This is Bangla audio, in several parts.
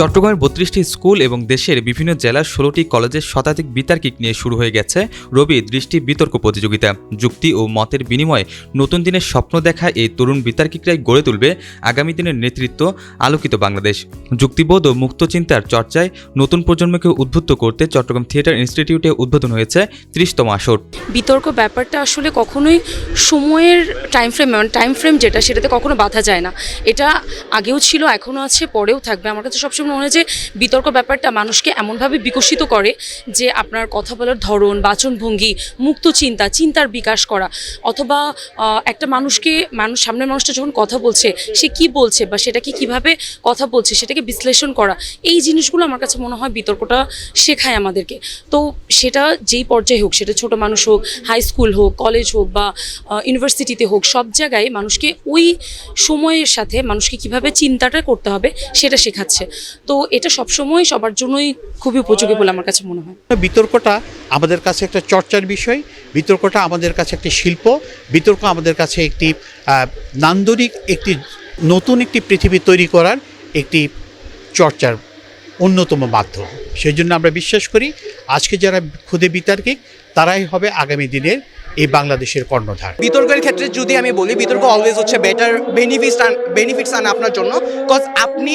চট্টগ্রামের বত্রিশটি স্কুল এবং দেশের বিভিন্ন জেলার ষোলোটি কলেজের শতাধিক বিতার্কিক নিয়ে শুরু হয়ে গেছে রবি দৃষ্টি বিতর্ক প্রতিযোগিতা। যুক্তি ও মতের বিনিময়ে নতুন দিনের স্বপ্ন দেখা এই তরুণ বিতার্কিকরাই গড়ে তুলবে আগামী দিনের নেতৃত্ব, আলোকিত বাংলাদেশ। যুক্তিবোধ ও মুক্ত চিন্তার চর্চায় নতুন প্রজন্মকে উদ্বুদ্ধ করতে চট্টগ্রাম থিয়েটার ইনস্টিটিউটে উদ্বোধন হয়েছে ত্রিশতম আসর। বিতর্ক ব্যাপারটা আসলে কখনোই সময়ের টাইম ফ্রেম টাইম ফ্রেম যেটা, সেটাতে কখনো বাধা যায় না। এটা আগেও ছিল, এখনও আছে, পরেও থাকবে। আমার কাছে সবসময় মনে হয় যে বিতর্ক ব্যাপারটা মানুষকে এমনভাবে বিকশিত করে যে আপনার কথা বলার ধরন, বাচনভঙ্গি, মুক্ত চিন্তা, চিন্তার বিকাশ করা। অথবা একটা মানুষকে, মানুষ, সামনের মানুষটা যখন কথা বলছে, সে কি বলছে বা সেটাকে কীভাবে কথা বলছে, সেটাকে বিশ্লেষণ করা, এই জিনিসগুলো আমার কাছে মনে হয় বিতর্কটা শেখায় আমাদেরকে। তো সেটা যেই পর্যায়ে হোক, সেটা ছোট মানুষ হোক হাই স্কুল হোক কলেজ হোক বা ইউনিভার্সিটিতে হোক, সব জায়গায় মানুষকে ওই সময়ের সাথে মানুষকে কীভাবে চিন্তাটা করতে হবে, সেটা শেখাচ্ছে। তো এটা সবসময় সবার জন্যই খুবই উপযোগী বলে আমার কাছে মনে হয়। বিতর্কটা আমাদের কাছে একটা চর্চার বিষয় বিতর্কটা আমাদের কাছে একটি শিল্প বিতর্ক আমাদের কাছে একটি নান্দনিক একটি নতুন একটি পৃথিবী তৈরি করার একটি চর্চার অন্যতম মাধ্যম। সেই জন্য আমরা বিশ্বাস করি আজকে যারা খুদে বিতার্কিক তারাই হবে আগামী দিনের এই বাংলাদেশের কর্ণধার। বিতর্কের ক্ষেত্রে যদি আমি বলি বিতর্ক অলওয়েজ হচ্ছে বেটার বেনিফিটস বেনিফিটস আনে আপনার জন্য কজ আপনি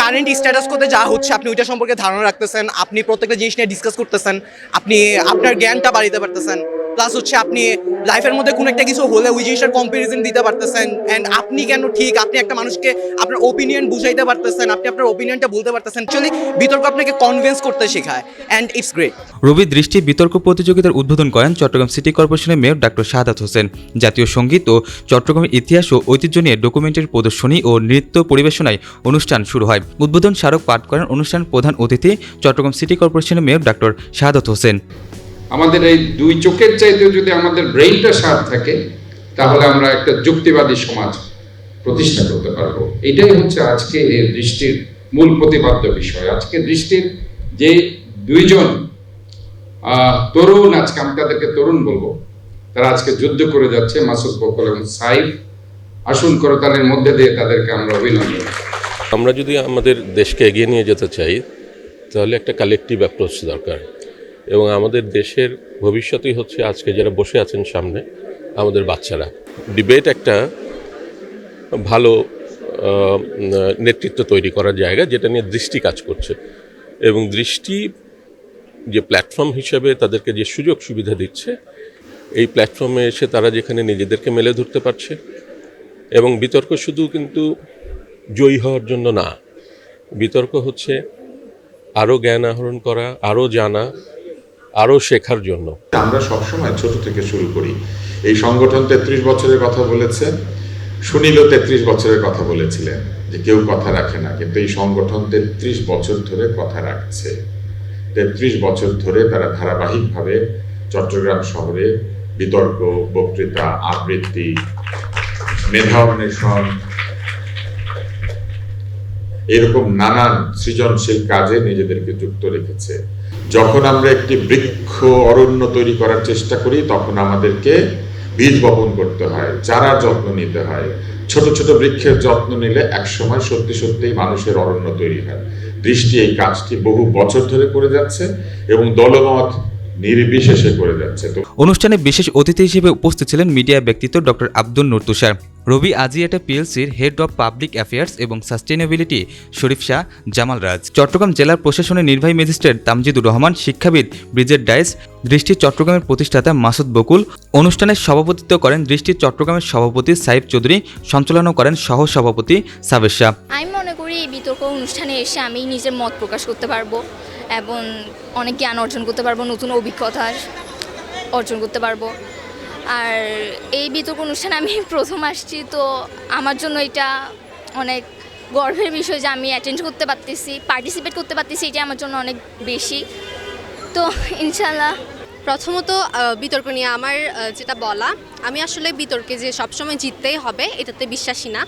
কারেন্ট স্ট্যাটাস করতে যা হচ্ছে, আপনি ওইটা সম্পর্কে ধারণা রাখতেছেন, আপনি প্রত্যেকটা জিনিস নিয়ে ডিসকাস করতেছেন, আপনি আপনার জ্ঞানটা বাড়িতে পারতেছেন। প্লাস হচ্ছে আপনি লাইফের মধ্যে কোনো একটা কিছু হলে ওই জিনিসটার কম্পারিজন দিতে পারতেছেন। অ্যান্ড আপনি কেন ঠিক? আপনি একটা মানুষকে আপনার ওপিনিয়ন বুঝাইতে পারতেছেন, আপনি আপনার ওপিনিয়নটা বলতে পারতেছেন। অ্যাকচুয়ালি বিতর্ক আপনাকে কনভিন্স করতে শেখায় অ্যান্ড ইটস গ্রেট রবি দৃষ্টি বিতর্ক প্রতিযোগিতার উদ্বোধন করেন চট্টগ্রাম সিটি কর্পোরেশনের মেয়র ডাক্তার শাহাদাত হোসেন। জাতীয় সংগীত ও চট্টগ্রামের ইতিহাস ও ঐতিহ্য নিয়ে ডকুমেন্টারি প্রদর্শনী ও নৃত্য পরিবেশনায় অনুষ্ঠান শুরু হয়। উদ্বোধন স্মারক পাঠ করেন অনুষ্ঠান প্রধান অতিথি চট্টগ্রাম সিটি কর্পোরেশনের মেয়র ডাক্তার শাহাদাত হোসেন। আমাদের এই দুই চোখের চাইতেও যদি আমাদের ব্রেইনটা শার্প থাকে, তাহলে আমরা একটা যুক্তিবাদী সমাজ প্রতিষ্ঠা করতে পারব। এটাই হচ্ছে আজকে এই দৃষ্টির মূল প্রতিপাদ্য বিষয়। আজকে দৃষ্টির যে দুইজন তরুণ, আজকে আমি তাদেরকে তরুণ বলব, তারা আজকে যুদ্ধ করে যাচ্ছে, মাসুদ বকল এবং সাইফ। আসুন করতালের মধ্যে দিয়ে তাদেরকে আমরা অভিনন্দন। আমরা যদি আমাদের দেশকে এগিয়ে নিয়ে যেতে চাই, তাহলে একটা কালেকটিভ অ্যাপ্রোচ দরকার। এবং আমাদের দেশের ভবিষ্যতই হচ্ছে আজকে যারা বসে আছেন সামনে, আমাদের বাচ্চারা। ডিবেট একটা ভালো নেতৃত্ব তৈরি করার জায়গা যেটা নিয়ে দৃষ্টি কাজ করছে। এবং দৃষ্টি যে প্ল্যাটফর্ম হিসেবে তাদেরকে যে সুযোগ সুবিধা দিচ্ছে, এই প্ল্যাটফর্মে এসে তারা যেখানে নিজেদেরকে মেলে ধরতে পারছে। এবং বিতর্ক শুধু কিন্তু জয়ী হওয়ার জন্য না, বিতর্ক হচ্ছে আরও জ্ঞান আহরণ করা আরও জানা আরও শেখার জন্য। আমরা সবসময় ছোট থেকে শুরু করি। এই সংগঠন তেত্রিশ বছরের কথা বলেছে, সুনীলও তেত্রিশ বছরের কথা বলেছিলেন যে কেউ কথা রাখে না, কিন্তু এই সংগঠন তেত্রিশ বছর ধরে কথা রাখছে। তেত্রিশ বছর ধরে তারা ধারাবাহিকভাবে চট্টগ্রাম শহরে বিতর্ক, বক্তৃতা, আবৃত্তি, মেধা অন্বেষণ, এরকম নানান সৃজনশীল কাজে নিজেদেরকে যুক্ত রেখেছে। যখন আমরা একটি বৃক্ষ অরণ্য তৈরি করার চেষ্টা করি, তখন আমাদেরকে বীজ বপন করতে হয়, চারা যত্ন নিতে হয়। ছোট ছোট বৃক্ষের যত্ন নিলে একসময় সত্যি সত্যিই মানুষের অরণ্য তৈরি হয়। দৃষ্টি এই কাজটি বহু বছর ধরে করে যাচ্ছে এবং দলমত নির্বিশেষে করে যাচ্ছে। অনুষ্ঠানে বিশেষ অতিথি হিসেবে উপস্থিত ছিলেন মিডিয়া ব্যক্তিত্ব ডক্টর আব্দুল নূর তুষার। রবি আজিয়াটা পিএলসির হেড অব পাবলিক অ্যাফেয়ার্স এবং সাস্টেনেবিলিটি শরীফ শাহ, জামাল রাজ। চট্টগ্রাম জেলার প্রশাসনের নির্বাহী ম্যাজিস্ট্রেট তামজিদুর রহমান, শিক্ষাবিদ ব্রিজের ডায়েস দৃষ্টি চট্টগ্রামের প্রতিষ্ঠাতা মাসুদ বকুল, অনুষ্ঠানের সভাপতিত্ব করেন দৃষ্টি চট্টগ্রামের সভাপতি সাইফ চৌধুরী সঞ্চালনা করেন সহ সভাপতি সাবের শাহ। আমি মনে করি এই বিতর্ক অনুষ্ঠানে এসে আমি নিজের মত প্রকাশ করতে পারব এবং অনেক জ্ঞান অর্জন করতে পারব, নতুন অভিজ্ঞতা অর্জন করতে পারব। আর এই বিতর্ক অনুষ্ঠানে আমি প্রথম আসছি, তো আমার জন্য এটা অনেক গর্বের বিষয় যে আমি অ্যাটেন্ড করতে পারতেছি পার্টিসিপেট করতে পারতেছি এটা আমার জন্য অনেক বেশি। তো ইনশাল্লাহ প্রথমত বিতর্ক নিয়ে আমার যেটা বলা, আমি আসলে বিতর্কে যে সবসময় জিততেই হবে, এটাতে বিশ্বাসী না।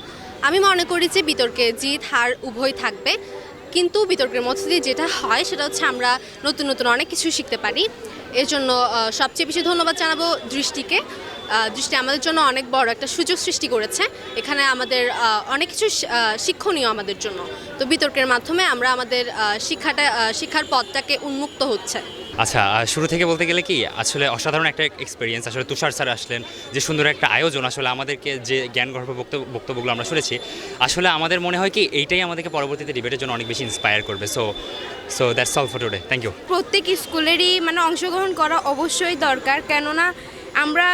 আমি মনে করি যে বিতর্কে জিত, হার উভয় থাকবে। কিন্তু বিতর্কের মধ্যে দিয়ে যেটা হয়, সেটা হচ্ছে আমরা নতুন নতুন অনেক কিছু শিখতে পারি। এর জন্য সবচেয়ে বেশি ধন্যবাদ জানাব দৃষ্টিকে। দৃষ্টি আমাদের জন্য অনেক বড় একটা সুযোগ সৃষ্টি করেছে। এখানে আমাদের অনেক কিছু শিক্ষণীয় আমাদের জন্য। তো বিতর্কের মাধ্যমে আমরা আমাদের শিক্ষাটা শিক্ষার পথটাকে উন্মুক্ত হচ্ছে। আচ্ছা শুরু থেকে বলতে গেলে কি, আসলে অসাধারণ একটা এক্সপিরিয়েন্স আসলে তুষার স্যার আসলেন, যে সুন্দর একটা আয়োজন। আসলে আমাদেরকে যে জ্ঞান গর্ভ বক্তব্য বক্তব্যগুলো আমরা শুনেছি, আসলে আমাদের মনে হয় কি, এইটাই আমাদেরকে পরবর্তীতে ডিবেটের জন্য অনেক বেশি ইন্সপায়ার করবে। So so that's all for today thank you প্রত্যেক স্কুলেরই মানে অংশগ্রহণ করা অবশ্যই দরকার। কেননা আমরা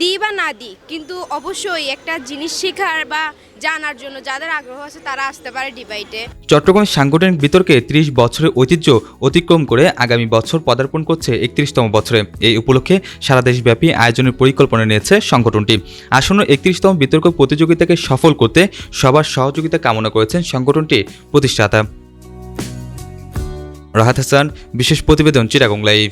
দিই বা না দিই, কিন্তু অবশ্যই একটা জিনিস শেখার বা জানার জন্য যাদের আগ্রহ আছে তারা আসতে পারে ডিবাইটে। চট্টগ্রামের সাংগঠনিক বিতর্কে ত্রিশ বছরের ঐতিহ্য অতিক্রম করে আগামী বছর পদার্পণ করছে একত্রিশতম বছরে। এই উপলক্ষে সারা দেশব্যাপী আয়োজনের পরিকল্পনা নিয়েছে সংগঠনটি। আসন্ন একত্রিশতম বিতর্ক প্রতিযোগিতাকে সফল করতে সবার সহযোগিতা কামনা করেছেন সংগঠনটির প্রতিষ্ঠাতা। রাহাত হাসান, বিশেষ প্রতিবেদন চিরাগং লাইভ।